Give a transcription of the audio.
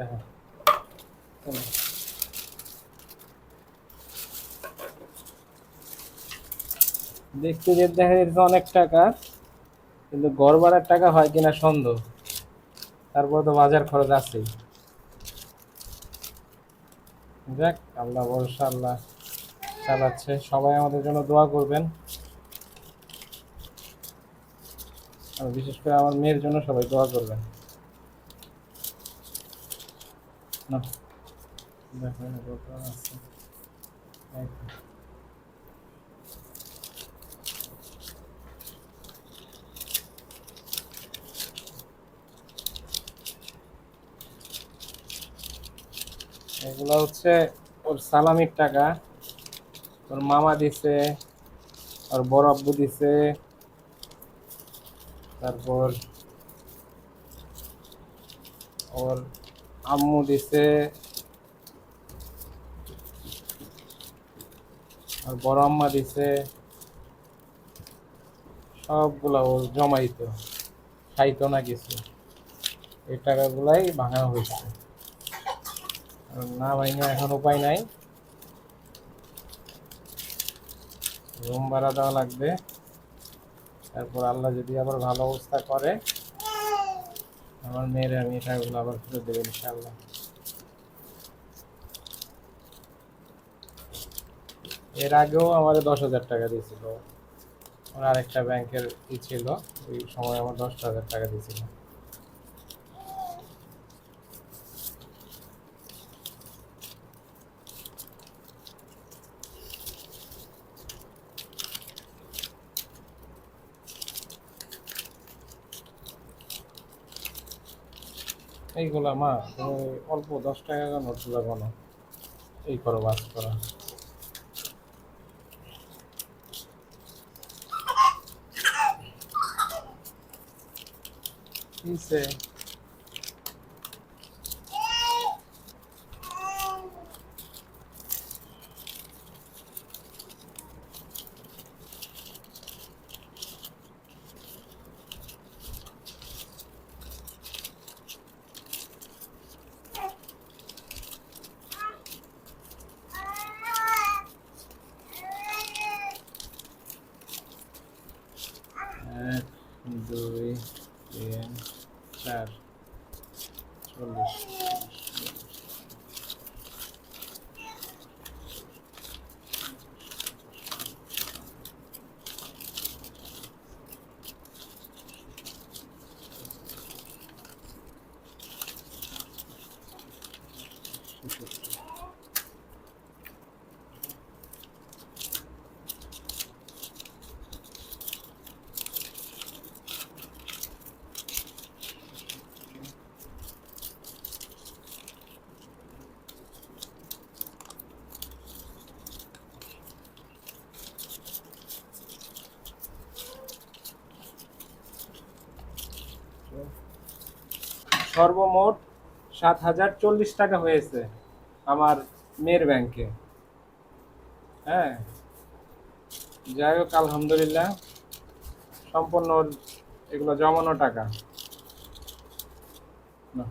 দেখো দেখতে যে দেখা যাচ্ছে অনেক টাকা, কিন্তু ঘর ভাড়ার টাকা হয় কিনা সন্দেহ। তারপর তো বাজার খরচ আছেই। যাক, আল্লাহ ভরসা, আল্লাহ চালাচ্ছে। সবাই আমাদের জন্য দোয়া করবেন। আর বিশেষ করে আমার মেয়ের জন্য সবাই দোয়া করবেন। আছে। এগুলো হচ্ছে ওর সালামির টাকা ওর মামা দিছে, ওর বড় আব্বু দিছে, তারপর ওর আম্মু দিছে। আর বড় আম্মা দিছে। সবগুলা ও জমাইতো। খাইতো না কিছু। এই টাকাগুলাই ভাঙা হয়েছে। না ভাঙা এখন উপায় নাই। রুম ভাড়া দেওয়া লাগবে। তারপর আল্লাহ যদি আবার ভালো অবস্থা করে আমার মেয়ের আমি টাকাগুলো আবার ফেরত দেবো ইনশাল্লাহ এর আগেও আমাদের দশ হাজার টাকা দিয়েছিল। ওর আরেকটা ব্যাংকের ই ছিল, ওই সময় আমার দশ হাজার টাকা দিয়েছিল। এইগুলা মা তুমি অল্প দশ টাকা নোটগুলো কোনো এই করো বাস করা। করো কিসে এক দুই তিন চার চল্লিশ সর্বমোট সাত হাজার চল্লিশ টাকা হয়েছে আমার মেয়ের ব্যাংকে হ্যাঁ। যাই হোক, আলহামদুলিল্লাহ, সম্পূর্ণ এগুলো জমানো টাকা। না।